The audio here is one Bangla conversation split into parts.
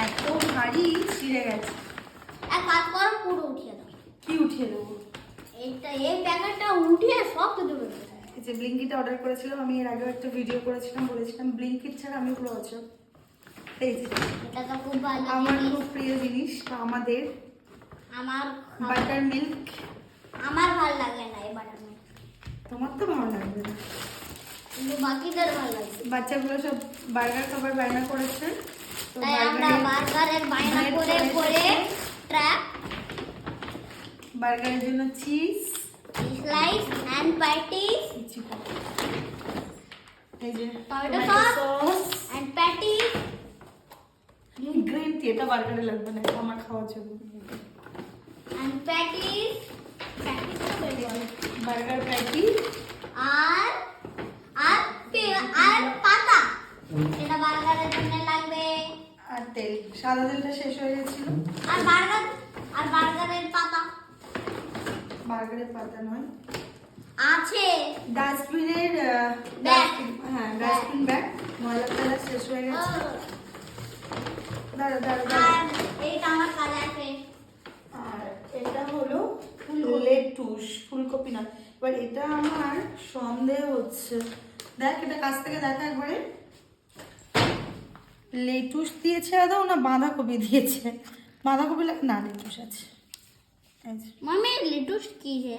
এত ভারী ছিঁড়ে গেছে। এক কাজ করো পুরো উঠিয়ে দাও। কি উঠিয়ে দেবো? এইটা এই প্যাকেটটা উঠিয়ে সব দাও। এই যে ব্লিঙ্কিটা অর্ডার করেছিলাম আমি এর আগেও একটা ভিডিও করেছিলাম বলেছিলাম ব্লিঙ্কিট ছাড়া আমি পুরো অচল। এই যে তো আমার খুব প্রিয় জিনিস আমাদের আমার বাটার মিল্ক আমার ভালো লাগে না এই বাটার মিল্ক তোমার তো ভালো লাগবে না। বাকিদের ভালো লাগে। বাচ্চাগুলো সব বার্গার খাবার বায়না করেছে। তো তাই আমরা বার্গারের বার্গারের বায়না bread করে চলে করে এসেছে। ট্র্যাপ বার্গারের জন্য চিজ স্লাইস অ্যান্ড প্যাটিস এই যে Tomato tomato sauce. sauce, and patties green tea এটা বার্গারে লাগবে না এটা আমার খাওয়ার জন্য অ্যান্ড প্যাটিস প্যাটিস তো বের করো। বার্গার প্যাটি আর আর পে- আর পাতা এটা বার্গারের জন্য লাগবে আর তেল। সাদা তেলটা শেষ হয়ে গেছিল। আর বার্গার আর বার্গারের পাতা। বার্গারের পাতা নয়। আছে। ডাস্টবিনের. হ্যাঁ ডাস্টবিন ব্যাগ। ময়লা ফেলা শেষ হয়ে গেছে। দাঁড়া দাঁড়া দাঁড়া। এইটা আমার কাজে আছে আর এটা হলো লেটুস ফুলকপি না এবার এটা আমার সন্দেহ হচ্ছে। দেখ এটা কাছ থেকে দেখা একবারে। লেটুস দিয়েছে আদৌ না বাঁধাকপি দিয়েছে? বাঁধাকপি লাগে না লেটুস আছে। মামি লেটুস কি রে?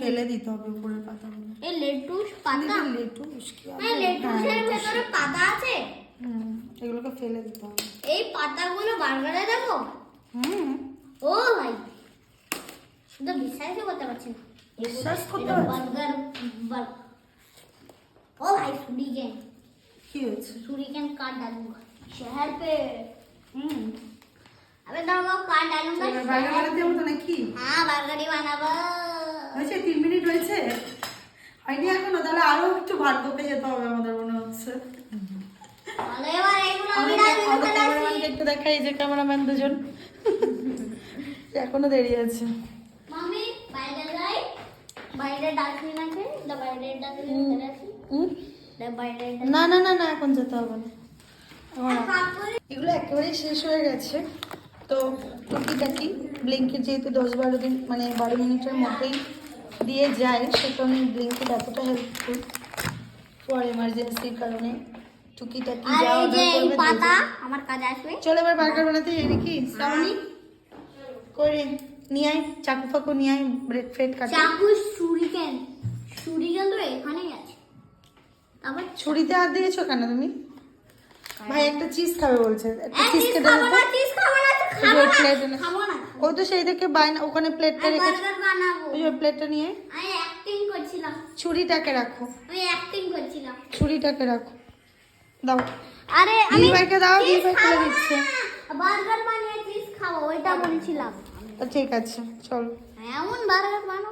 ফেলে দিতে হবে উপরের পাতাগুলো। এই লেটুস পাতা। লেটুস কি হ্যাঁ লেটুসের হ্যাঁ, ভেতরে পাতা আছে। হুম এগুলোকে ফেলে দিতে হবে। এই পাতাগুলো বার্গারে দেবো? হুম। ও ভাই শুধু বিশ্বাসই করতে পারছি না। বিশ্বাস করতে বার্গার ও ভাই শুনি গে। কি হয়েছে सुरीकेन काट डालूंगा शहर पे হুম अबे दोनों काट डालूंगा এবার বার্গার शहर বানাতে হবে তো নাকি हाँ बर्गर ही बनाबो হয়েছে তিন মিনিট হয়েছে হয়নি এখনো তাহলে আরো একটু ভাত বকে যেতে হবে আমাদের মনে হচ্ছে তাহলে এবার এগুলো আমি আমাদের ডাল আমাদের দিতে ক্যামেরাম্যানকে একটু দেখাই যে ক্যামেরাম্যান দুজন এখনো দেরি আছে মাম্মি বাইরে যাই বাইরে ডাস্টবিন আছে দা বাইরে ডাস্টবিন ফেলে আসি হুম? দা বাইরে না না না না এখন যেতে হবে না। এগুলো একেবারেই শেষ হয়ে গেছে। তো টুকিটাকি ব্লিঙ্কিট যেহেতু দশ বারো দিন মানে বারো মিনিটের মধ্যেই দিয়ে যায় সে কারণে ব্লিঙ্কিট এতটা হেল্পফুল ফর এমার্জেন্সির কারণে। টুকিটাকি যা অর্ডার করবে পাতা আমার কাজে আসবে। চলো এবার বার্গার বানাতে যাই নাকি শ্রাবণী করে নিয়ে আয় চাকু ফাকু নিয়ে আয় ব্রেড ফ্রেড কাটে। চাকু সুরিকেন সুরিকেন তো এখানেই আছে। তারপর ছুরিতে হাত দিয়েছ কেন তুমি? ভাই একটা চিজ খাবে বলছে। একটা এই চিজ কেটে খাব না চিজ খাব না খাব না খাব না। ও তো সেই থেকে বায়না ওখানে প্লেটটা আমি রেখেছে বার্গার বানাবো। ওই প্লেটটা নিয়ে। আমি অ্যাক্টিং করছিলাম। ছুরিটাকে রাখো। আমি অ্যাক্টিং করছিলাম। ছুরিটাকে রাখো। দাও। আরে দিদি ভাইকে দাও, দিদি ভাই ফেলে দিচ্ছে। বার্গার বানিয়ে চিজ খাব ওইটা বলছিলাম। তো ঠিক আছে চলো। এমন বার্গার বানাবো।